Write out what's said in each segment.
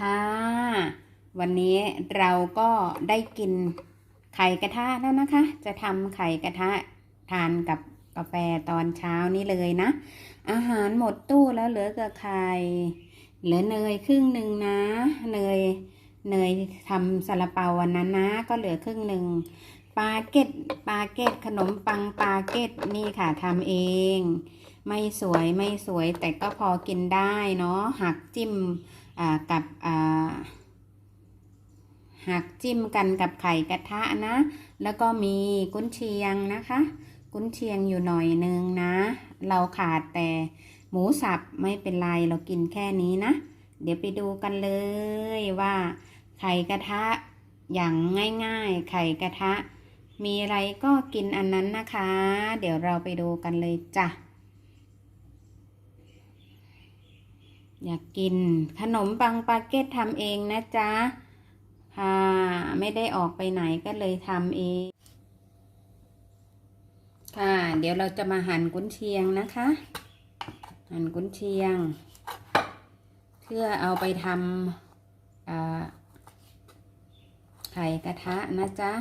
ค่ะ วันนี้เราก็ได้กินไข่กระทะแล้วนะคะ จะทำไข่กระทะทานกับกาแฟตอนเช้านี้เลยนะ อาหารหมดตู้แล้วเหลือกับไข่เหลือเนยครึ่งหนึ่งนะ เนยเนยทำซาลาเปาวันนั้นนะ ก็เหลือครึ่งหนึ่งปาเกตปาเกตขนมปังปาเกตนี่ค่ะทำเอง ไม่สวยไม่สวยแต่ก็พอกินได้เนาะหักจิ้ม กับหักจิ้มกันกับไข่กระทะนะ แล้วก็มีกุนเชียงนะคะ กุนเชียงอยู่หน่อยนึงนะ เราขาดแต่หมูสับไม่เป็นไรเรากินแค่นี้นะ เดี๋ยวไปดูกันเลยว่า ไข่กระทะอย่างง่ายๆ ไข่กระทะ มีอะไรก็กินอันนั้นนะคะ เดี๋ยวเราไปดูกันเลยจ้ะ อยากกินขนมปังปาเกตทำเองนะจ๊ะ ค่ะ ไม่ได้ออกไปไหนก็เลยทำเอง ค่ะ เดี๋ยวเราจะมาหั่นกุนเชียงนะคะ หั่นกุนเชียง เพื่อเอาไปทำไข่กระทะนะจ๊ะ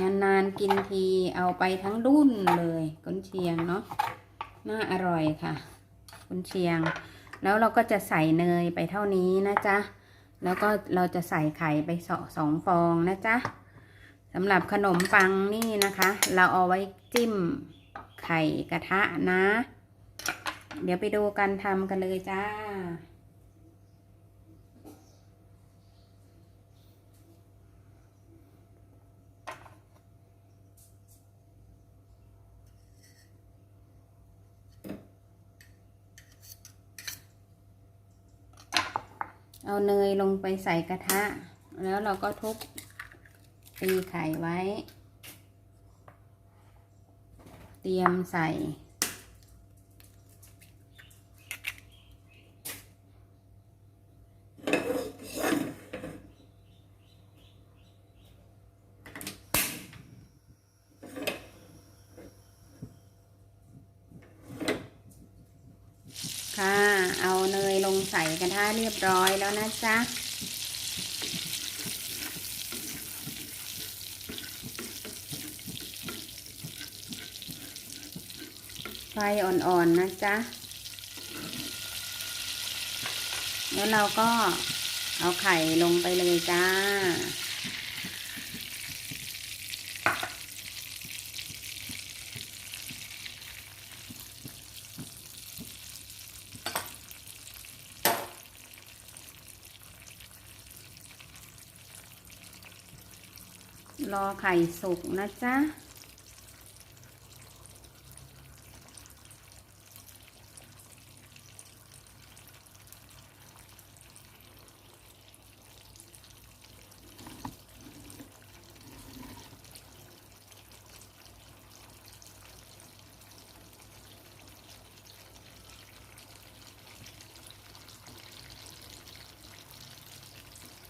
นานๆกินทีเอาไปทั้งรุ่นเลยกุนเชียงเนาะน่าอร่อยค่ะกุนเชียง แล้วเราก็จะใส่เนยไปเท่านี้นะจ๊ะแล้วก็เราจะใส่ไข่ไปสสองฟองนะจ๊ะสำหรับขนมปังนี่นะคะ เราเอาไว้จิ้มไข่กระทะนะ เดี๋ยวไปดูกันทำกันเลยจ้า เอาเนยลงไปใส่กระทะ แล้วเราก็ทุบตีไข่ไว้ เตรียมใส่ ค่ะ เอาเนยลงใส่กระทะ เรียบร้อยแล้วนะจ๊ะไฟอ่อนๆนะจ๊ะ แล้วเราก็เอาไข่ลงไปเลยจ้า รอไข่สุกนะจ๊ะ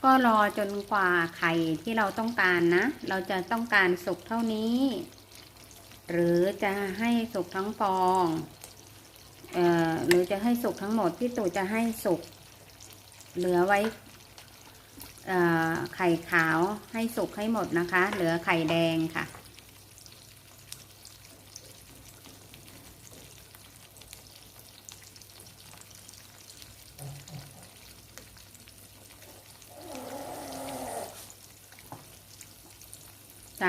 ก็รอจนกว่าไข่ที่เราต้องการนะ เราจะต้องการสุกเท่านี้ หรือจะให้สุกทั้งฟองเอ่อหรือจะให้สุกทั้งหมดพี่ตู่จะให้สุกเหลือไว้เอ่อไข่ขาวให้สุกให้หมดนะคะ เหลือไข่แดงค่ะ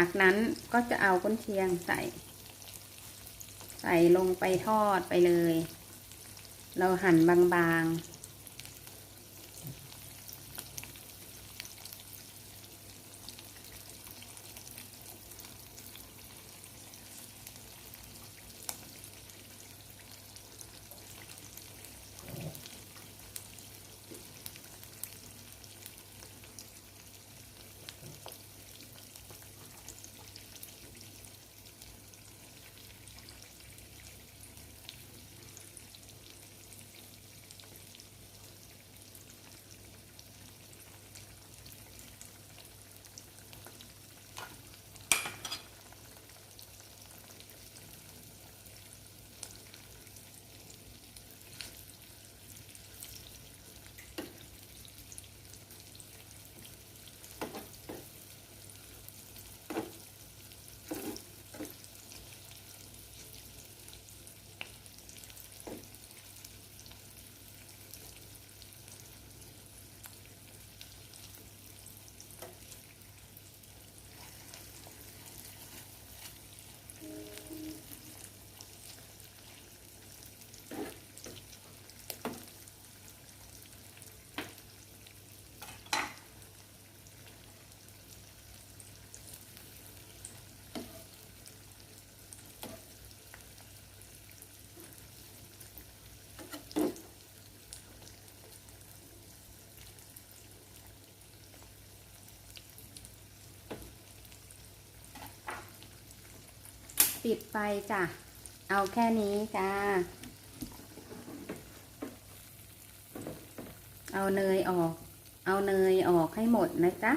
จากนั้นก็จะเอาก้นเชียงใส่ ใส่ลงไปทอดไปเลย เราหั่นบาง ปิดไฟจ้ะ เอาแค่นี้จ้า เอาเนยออก เอาเนยออกให้หมดนะจ๊ะ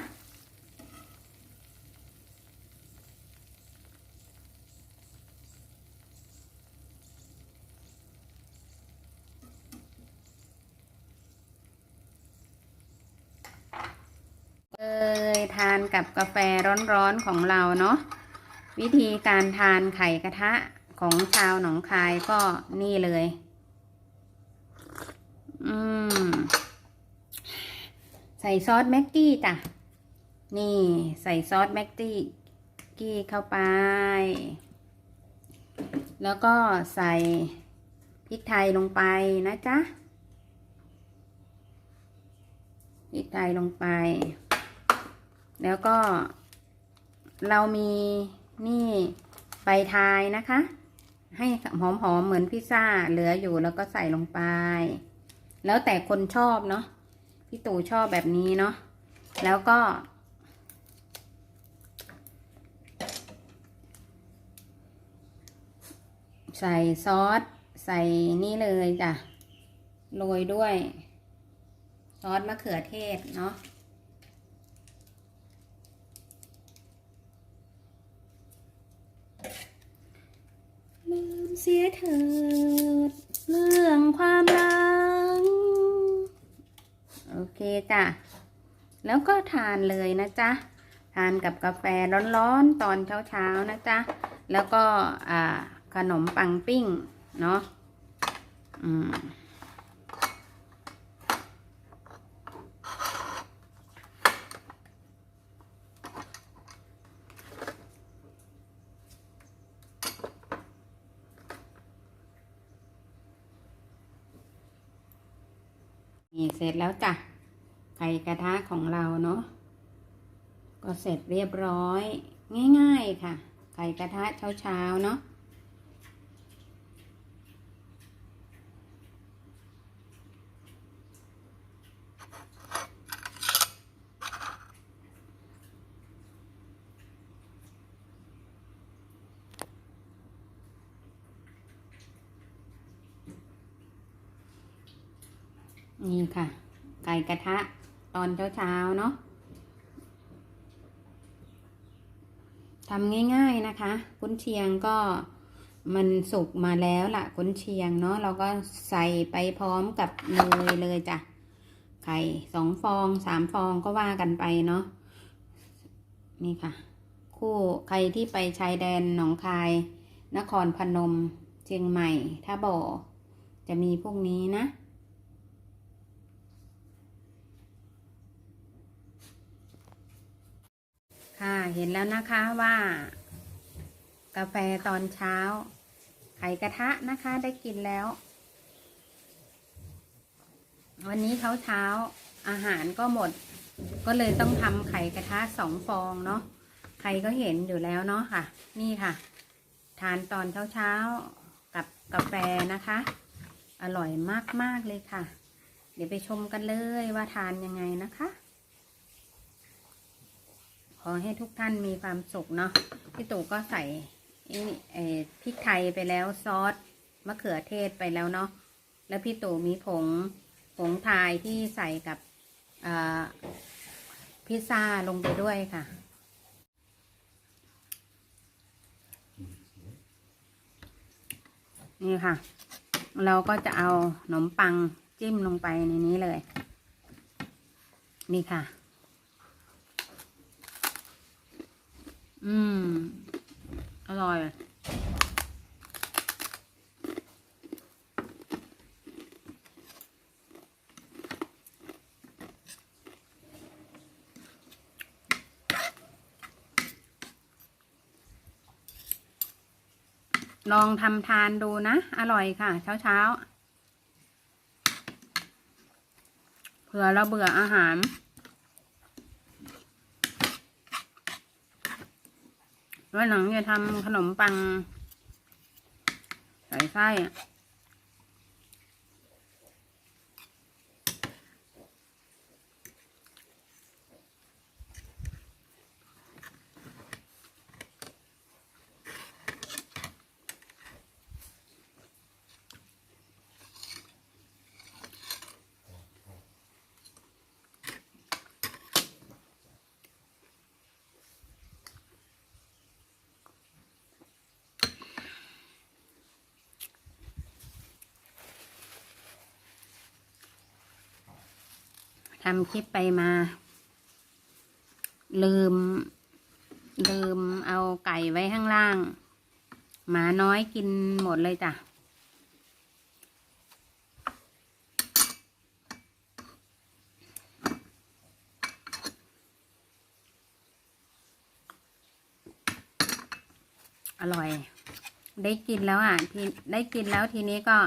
เอยทานกับกาแฟร้อนๆของเราเนาะ วิธีการทานไข่กระทะของชาวหนองคายก็นี่เลย อืม ใส่ซอสแม็กกี้จ้ะ นี่ใส่ซอสแม็กกี้กี้เข้าไป แล้วก็ใส่พริกไทยลงไปนะจ๊ะ พริกไทยลงไป แล้วก็เรามี นี่ใบทายนะคะ ให้หอมๆเหมือนพิซซ่าเหลืออยู่แล้วก็ใส่ลงไป แล้วแต่คนชอบเนาะพี่ตู่ชอบแบบนี้เนาะแล้วก็ ใส่ซอส ใส่นี่เลยจ้ะโรยด้วย ซอสมะเขือเทศเนาะ ลืมเสียเถิดเรื่องความรักโอเคจ้ะแล้วก็ทานเลยนะจ๊ะทานกับกาแฟร้อนๆตอนเช้าๆนะจ๊ะแล้วก็ขนมปังปิ้งเนาะอืม นี่เสร็จแล้วจ้ะไข่กระทะของเราเนาะก็เสร็จเรียบร้อย ง่าย ๆค่ะ ไข่กระทะเช้าๆเนาะ นี่ค่ะ ไก่กระทะตอนเช้าๆเนาะทำง่าย ๆนะคะกุนเชียงก็มันสุกมาแล้วล่ะกุนเชียงเนาะเราก็ใส่ไปพร้อมกับเนยเลยจ้ะไข่สองฟองสามฟองก็ว่ากันไปเนาะนี่ค่ะ คู่ใครที่ไปชายแดนหนองคาย นครพนม เชียงใหม่ ถ้าบ่อ จะมีพวกนี้นะ ค่ะเห็นแล้วนะคะว่า กาแฟตอนเช้า ไข่กระทะนะคะได้กินแล้ว วันนี้เช้าเช้าๆอาหารก็หมด ก็เลยต้องทำไข่กระทะสองฟองเนาะใครก็เห็นอยู่แล้วเนาะค่ะ นี่ค่ะ ทานตอนเช้าเช้าๆกับกาแฟนะคะ อร่อยมากๆเลยค่ะ เดี๋ยวไปชมกันเลยว่าทานยังไงนะคะ อให้ทุกท่านมีความสุขเนาะพี่ตู่ก็ใส่พริกไทยไปแล้วซอสมะเขือเทศไปแล้วเนาะแล้วพี่ตู่มีผงผงทายที่ใส่กับพิซซ่าลงไปด้วยค่ะ นี่ค่ะ เราก็จะเอาขนมปังจิ้มลงไปในนี้เลย นี่ค่ะ อืม อร่อยลองทำทานดูนะ อร่อยค่ะ เช้าเช้าๆเผื่อเราเบื่ออาหาร วันหลังจะทำขนมปัง ใส่ไส้อะำคลิปไปมา ลืม ลืมเอาไก่ไว้ข้างล่าง หมาน้อยกินหมดเลยจ้ะ อร่อย ได้กินแล้วอะทีได้กินแล้วทีนี้ก็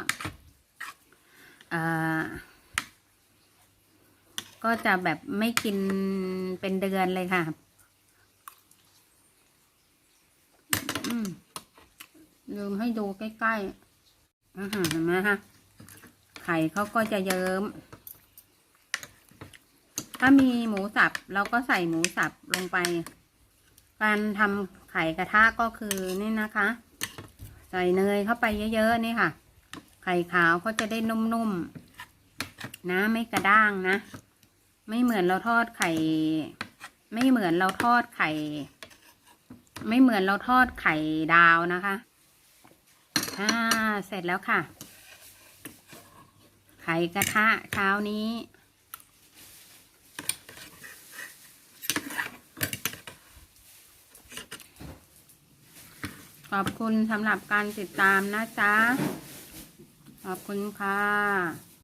เอ่อ ก็จะแบบไม่กินเป็นเดือนเลยค่ะลืมให้ดูใกล้ๆอาหารเห็นไหมคะไข่เขาก็จะเยิ้ม ถ้ามีหมูสับเราก็ใส่หมูสับลงไป การทำไข่กระทะก็คือนี่นะคะ ใส่เนยเข้าไปเยอะๆนี่ค่ะ ไข่ขาวเขาจะได้นุ่มๆนะไม่กระด้างนะ ไม่เหมือนเราทอดไข่ ไม่เหมือนเราทอดไข่ ไม่เหมือนเราทอดไข่ดาวนะคะอ่าเสร็จแล้วค่ะ ไข่กระทะเช้านี้ขอบคุณสำหรับการติดตามนะจ๊ะ ขอบคุณค่ะ